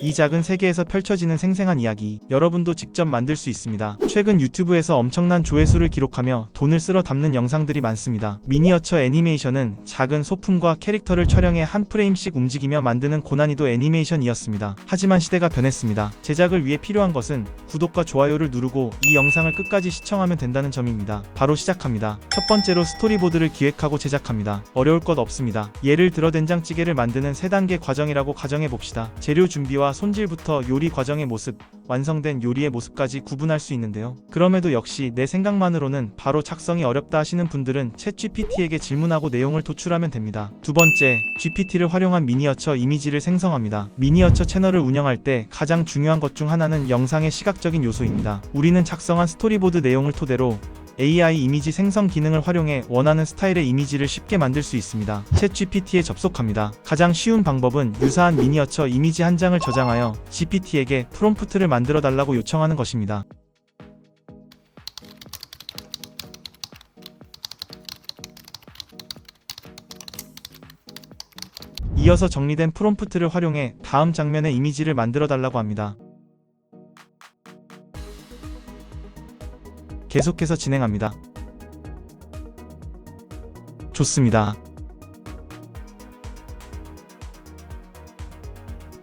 이 작은 세계에서 펼쳐지는 생생한 이야기, 여러분도 직접 만들 수 있습니다. 최근 유튜브에서 엄청난 조회수를 기록하며 돈을 쓸어 담는 영상들이 많습니다. 미니어처 애니메이션은 작은 소품과 캐릭터를 촬영해 한 프레임씩 움직이며 만드는 고난이도 애니메이션이었습니다. 하지만 시대가 변했습니다. 제작을 위해 필요한 것은 구독과 좋아요를 누르고 이 영상을 끝까지 시청하면 된다는 점입니다. 바로 시작합니다. 첫 번째로 스토리보드를 기획하고 제작합니다. 어려울 것 없습니다. 예를 들어 된장찌개를 만드는 3단계 과정이라고 가정해 봅시다. 재료 준비와 손질부터 요리 과정의 모습, 완성된 요리의 모습까지 구분할 수 있는데요. 그럼에도 역시 내 생각만으로는 바로 작성이 어렵다 하시는 분들은 챗 GPT에게 질문하고 내용을 도출하면 됩니다. 두 번째, GPT를 활용한 미니어처 이미지를 생성합니다. 미니어처 채널을 운영할 때 가장 중요한 것 중 하나는 영상의 시각적인 요소입니다. 우리는 작성한 스토리보드 내용을 토대로 AI 이미지 생성 기능을 활용해 원하는 스타일의 이미지를 쉽게 만들 수 있습니다. 챗 GPT에 접속합니다. 가장 쉬운 방법은 유사한 미니어처 이미지 한 장을 저장하여 GPT에게 프롬프트를 만들어 달라고 요청하는 것입니다. 이어서 정리된 프롬프트를 활용해 다음 장면의 이미지를 만들어 달라고 합니다. 계속해서 진행합니다. 좋습니다.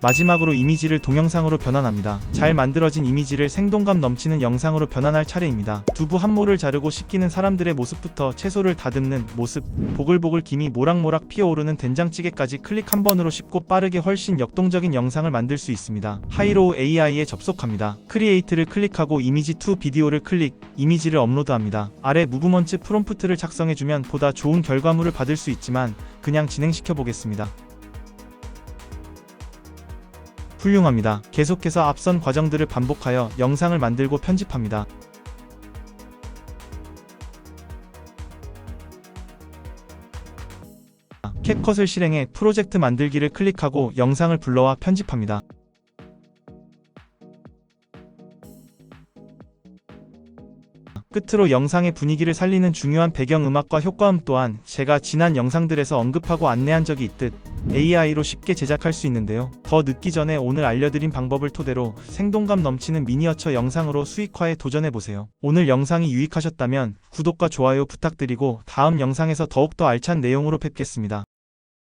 마지막으로 이미지를 동영상으로 변환합니다. 잘 만들어진 이미지를 생동감 넘치는 영상으로 변환할 차례입니다. 두부 한 모를 자르고 씻기는 사람들의 모습부터 채소를 다듬는 모습, 보글보글 김이 모락모락 피어오르는 된장찌개까지 클릭 한 번으로 쉽고 빠르게 훨씬 역동적인 영상을 만들 수 있습니다. 하이로우 AI에 접속합니다. 크리에이트를 클릭하고 이미지 투 비디오를 클릭, 이미지를 업로드합니다. 아래 무브먼츠 프롬프트를 작성해주면 보다 좋은 결과물을 받을 수 있지만 그냥 진행시켜 보겠습니다. 훌륭합니다. 계속해서 앞선 과정들을 반복하여 영상을 만들고 편집합니다. 캡컷을 실행해 프로젝트 만들기를 클릭하고 영상을 불러와 편집합니다. 끝으로 영상의 분위기를 살리는 중요한 배경음악과 효과음 또한 제가 지난 영상들에서 언급하고 안내한 적이 있듯 AI로 쉽게 제작할 수 있는데요. 더 늦기 전에 오늘 알려드린 방법을 토대로 생동감 넘치는 미니어처 영상으로 수익화에 도전해보세요. 오늘 영상이 유익하셨다면 구독과 좋아요 부탁드리고 다음 영상에서 더욱더 알찬 내용으로 뵙겠습니다.